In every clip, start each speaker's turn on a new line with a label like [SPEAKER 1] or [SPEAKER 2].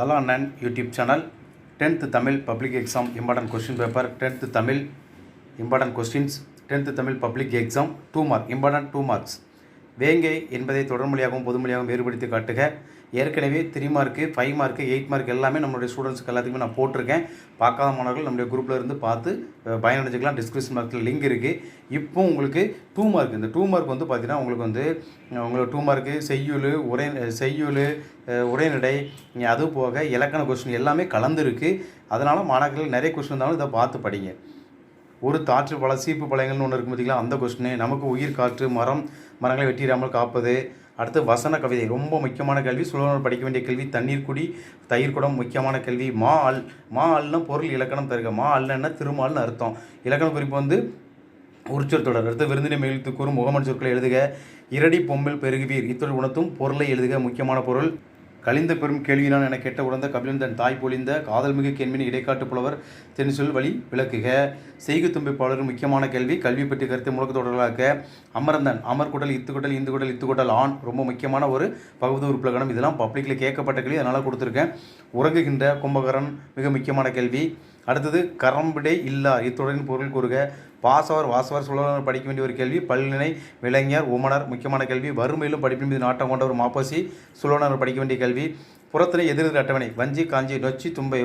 [SPEAKER 1] தலா அண்ணன் YouTube channel. Tenth Tamil public exam important question paper. Tenth Tamil important questions. Tenth Tamil public exam two mark important two marks வேங்கை என்பதை தொடர்மொழியாகவும் பொதுமொழியாகவும் வேறுபடுத்தி காட்டுக. ஏற்கனவே three mark five mark eight mark எல்லாமே நம்மளுடைய ஸ்டூடெண்ட்ஸ்க்கு எல்லாத்துக்குமே நான் போட்டிருக்கேன். பார்க்காத மாணவர்கள் நம்மளுடைய குரூப்பில் இருந்து பார்த்து பயனடைஞ்சிக்கலாம். டிஸ்கிரிப்ஷன் மார்க்கில் லிங்க் இருக்குது இப்போ உங்களுக்கு டூ மார்க் இந்த டூ மார்க் வந்து பார்த்தீங்கன்னா உங்களுக்கு வந்து உங்களுக்கு டூ மார்க்கு செய்யுள் உரை செய்யுள் உரைநடை அது போக இலக்கண கொஸ்டின் எல்லாமே கலந்துருக்கு. அதனால் மாணவர்கள் நிறைய கொஸ்டின் இருந்தாலும் இதை பார்த்து படிங்க. ஒரு தாற்று பல சீப்பு பழங்கள்னு ஒன்று இருக்கும் பார்த்தீங்களா அந்த கொஸ்டின் நமக்கு உயிர் காற்று மரம் மரங்களை வெட்டிடாமல் காப்பது. அடுத்து வசன கவிதை ரொம்ப முக்கியமான கேள்வி சுலபமாக படிக்க வேண்டிய கேள்வி தண்ணீர் குடி தயிர் குடம் முக்கியமான கேள்வி மா அல் மா அல்னா பொருள் இலக்கணம் தருக. மா அல்லன்னா திருமால்னு அர்த்தம். இலக்கண குறிப்பு வந்து உரிச்சொல் தொடர். அடுத்து விருந்தினை மகிழ்த்து கூறும் முகமன் சொற்களை எழுதுக. இரடி பொம்மில் பெருகுவீர். இத்தொழில் உணர்த்தும் பொருளை எழுதுக. முக்கியமான பொருள் கலிந்த பெரும் கேள்வியினான் என கேட்ட உடந்த கபிலன் தன் தாய் பொழிந்த காதல் மிகு கேள்வியின் இடைக்காட்டு புலவர் தென்சொல் வழி விளக்குக. செய்கு தும்பிப்பாளர் முக்கியமான கேள்வி கல்வி பற்றி கருத்து முழக்க தொடர்களாக அமர்ந்தன் அமர்குடல் இத்துக்குடல் இந்துகுடல் இத்துக்குடல் ஆண் ரொம்ப முக்கியமான ஒரு பகுதி உறுப்பிலகணம் இதெல்லாம் பப்ளிக்கில் கேட்கப்பட்ட கேள்வி அதனால் கொடுத்துருக்கேன். உறங்குகின்ற கும்பகரன் மிக முக்கியமான கேள்வி. அடுத்தது கரம்பிடை இல்லா. இத்தொடரின் பொருள் கூறுக பாசவர் வாசவர் சுழலர் படிக்க வேண்டிய ஒரு கேள்வி பல்நிலை விளைஞர் உமனர் முக்கியமான கேள்வி வறுமையிலும் படிப்பின் மீது நாட்டம் கொண்ட ஒரு மாப்பசி சுழலர் படிக்க வேண்டிய கேள்வி. புறத்தினை எதிரெதிர் அட்டவணை வஞ்சி காஞ்சி நொச்சி தும்பை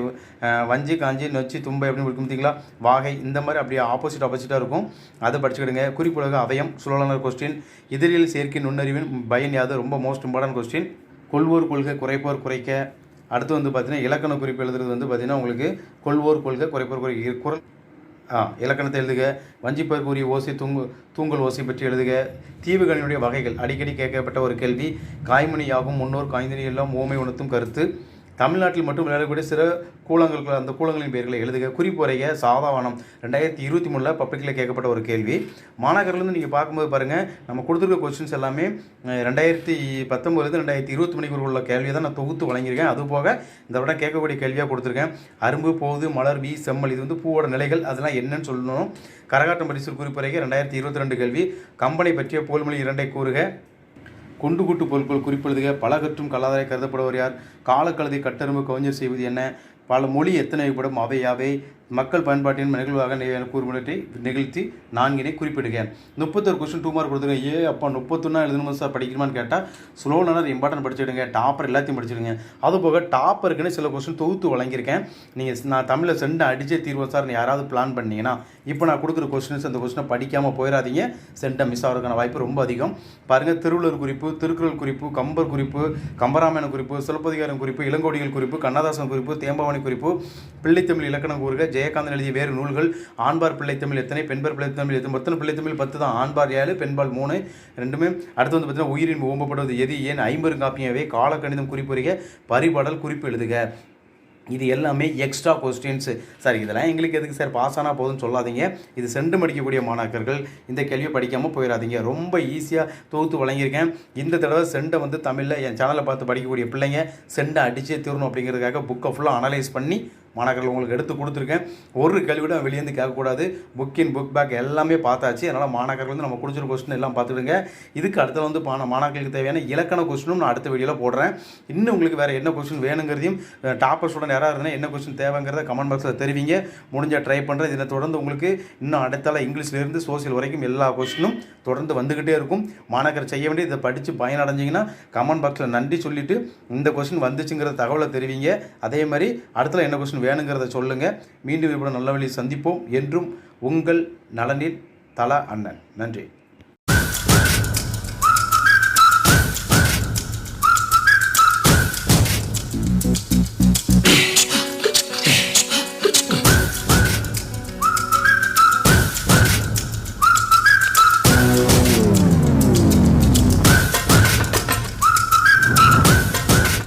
[SPEAKER 1] வஞ்சி காஞ்சி நொச்சி தும்பை அப்படின்னு இருக்கும் பார்த்தீங்களா வாகை இந்த மாதிரி அப்படியே ஆப்போசிட் ஆப்போசிட்டாக இருக்கும். அதை படிச்சுக்கிடுங்க. குறிப்புலக அவயம் சுழலனர் கொஸ்டின் எதிரில் சேர்க்கை நுண்ணறிவின் பயன் யாது? ரொம்ப மோஸ்ட் இம்பார்ட்டன்ட் கொஸ்டின் கொள்வோர் கொள்கை குறைப்போர் குறைக்க. அடுத்து வந்து பார்த்தீங்கன்னா இலக்கண குறிப்பு எழுதுறது வந்து பார்த்தீங்கன்னா உங்களுக்கு கொள்வோர் கொள்கை குறைப்போர் குறை குரல் ஆ இலக்கணத்தை எழுதுக வஞ்சிப்பர் ஓசை தூங்கு தூங்கல் ஓசை பற்றி எழுதுக. தீவுகளினுடைய வகைகள் அடிக்கடி கேட்கப்பட்ட ஒரு கேள்வி காய்மணி யாகும் முன்னோர் காய்ந்தனி எல்லாம் ஓமை உணர்த்தும் கருத்து. தமிழ்நாட்டில் மட்டும் விளையாடக்கூடிய சில கூலங்கள் அந்த கூலங்களின் பெயர்களை எழுதுக. குறிப்புரைய சாதாவனம். ரெண்டாயிரத்தி இருபத்தி மூணில் பப்ளிக்கில் கேட்கப்பட்ட ஒரு கேள்வி. மாணவர்கள்லேருந்து நீங்கள் பார்க்கும்போது பாருங்கள் நம்ம கொடுத்துருக்க கொஸ்டின்ஸ் எல்லாமே ரெண்டாயிரத்தி பத்தொம்பதுலேருந்து ரெண்டாயிரத்தி இருபத்தி மணிக்கு உள்ள கேள்வியை தான் நான் தொகுத்து வழங்கியிருக்கேன். அது போக இந்த விட கேட்கக்கூடிய கேள்வியாக கொடுத்துருக்கேன். அரும்பு போது மலர் வி செம்மல் இது வந்து பூவோட நிலைகள் அதெல்லாம் என்னன்னு சொல்லணும். கரகாட்டம் பரிசு குறிப்புரைக்கு ரெண்டாயிரத்தி இருபத்தி ரெண்டு கேள்வி. கம்பனை பற்றிய போல்மொழி இரண்டை கூறுக. குண்டு கூட்டு பொருட்கள் குறிப்பெழுதுக பல கற்றும் கல்லாதாரை கருதப்படுவர் யார்? காலக்கழுதை கட்டெரும்பு கவிஞர் செய்வது என்ன? பல மொழி எத்தனை படும் அவையாவே மக்கள் பயன்பாட்டின் நிகழ்வாக கூறுமுறை நிகழ்த்தி நான்கினை குறிப்பிடுங்க முப்பத்தொரு கொஸ்டின் டூ மார்க் கொடுத்துருங்க. ஏ அப்பா முப்பத்தொன்னா எழுதணுமா சார் படிக்கணுமான்னு கேட்டால் ஸ்லோ லேர்னர் இம்பார்ட்டன்ட் படிச்சிடுங்க டாப்பர் எல்லாத்தையும் படிச்சிடுங்க அது போக டாப்பருக்குன்னு சில கொஸ்டின் தொகுத்து வழங்கியிருக்கேன். நீங்கள் நான் தமிழில் சென்ட் அடிச்சே தீர்வோம் சார் யாராவது பிளான் பண்ணீங்கன்னா இப்போ நான் கொடுக்குற கொஸ்டின்ஸ் அந்த கொஸ்டினை படிக்காமல் போயிடாதீங்க சென்டை மிஸ் ஆகிறதுக்கான வாய்ப்பு ரொம்ப அதிகம். பாருங்கள் திருவள்ளுவர் குறிப்பு திருக்குறள் குறிப்பு கம்பர் குறிப்பு கம்பராமாயண குறிப்பு சிலப்பதிகாரம் குறிப்பு இளங்கோடிகள் குறிப்பு கண்ணதாசன் குறிப்பு தேம்பாவணி குறிப்பு பிள்ளைத்தமிழ் இலக்கணம் கூறுக ஜெயகாந்தன் எழுதிய வேறு நூல்கள் ஆண்பார் பிள்ளைத்தமிழ் எத்தனை பெண்பார் பிள்ளைத்தமிழ் எத்தனை மொத்தம் பிள்ளைத்தமிழ் பத்து தான் ஆண்பார் ஏழு பெண்பால் மூணு ரெண்டுமே. அடுத்து வந்து பார்த்தீங்கன்னா உயிரின் ஓம்பப்படுவது எது ஏன் ஐம்பெருங்காப்பியவே காலக்கணிதம் குறிப்புரிக பரிபாடல் குறிப்பு எழுதுக. இது எல்லாமே எக்ஸ்ட்ரா கொஸ்டின்ஸு சார் இதெல்லாம் எங்களுக்கு எதுக்கு சார்? பாஸ் ஆனால் போதும்னு சொல்லாதீங்க. இது சென்று அடிக்கக்கூடிய மாணாக்கர்கள். இந்த கேள்வியை படிக்காமல் போயிடாதீங்க. ரொம்ப ஈஸியாக தொகுத்து வழங்கியிருக்கேன். இந்த தடவை செண்டை வந்து தமிழில் என் சேனலை பார்த்து படிக்கக்கூடிய பிள்ளைங்க செண்டை அடிச்சே தீரணும் அப்படிங்கிறதுக்காக புக்கை ஃபுல்லாக அனலைஸ் பண்ணி மாணாக்கர்கள் உங்களுக்கு எடுத்து கொடுத்துருக்கேன். ஒரு கேள்வியோட வெளியேந்து கேட்கக்கூடாது. புக்கின் புக் பேக் எல்லாமே பார்த்தாச்சு. அதனால் மாணாக்கர்கள் வந்து நம்ம கொடுத்துருக்க கொஸ்டின் எல்லாம் பார்த்துடுங்க இதுக்கு அடுத்த வந்து மாண மாணவர்களுக்கு தேவையான இலக்கண கொஸ்டினும் நான் அடுத்த வீடியோவில் போடுறேன். இன்னும் உங்களுக்கு வேறு என்ன கொஸ்டின் வேணுங்கிறதையும் டாப்பர் ஸ்டூடெண்ட் யாராக இருந்தால் என்ன கொஸ்டின் தேவைங்கிறத கமெண்ட் பாக்ஸில் தெரிவிங்க. முடிஞ்ச ட்ரை பண்ணுறேன் இதனை தொடர்ந்து உங்களுக்கு இன்னும் அடுத்தால இங்கிலீஷ்லேருந்து சோசியல் வரைக்கும் எல்லா கொஸ்டினும் தொடர்ந்து வந்துக்கிட்டே இருக்கும். மாணாக்கர் செய்ய வேண்டிய இதை படித்து பயனடைஞ்சிங்கன்னா கமெண்ட் பாக்ஸில் நன்றி சொல்லிவிட்டு இந்த கொஸ்டின் வந்துச்சுங்கிற தகவலை தெரிவிங்க. அதே மாதிரி அடுத்தல என்ன கொஸ்டின் வேணுங்கிறத சொல்லுங்கள் மீண்டும் இப்படி நல்ல வழி சந்திப்போம். என்றும் உங்கள் நலனில் தலா அண்ணன். நன்றி.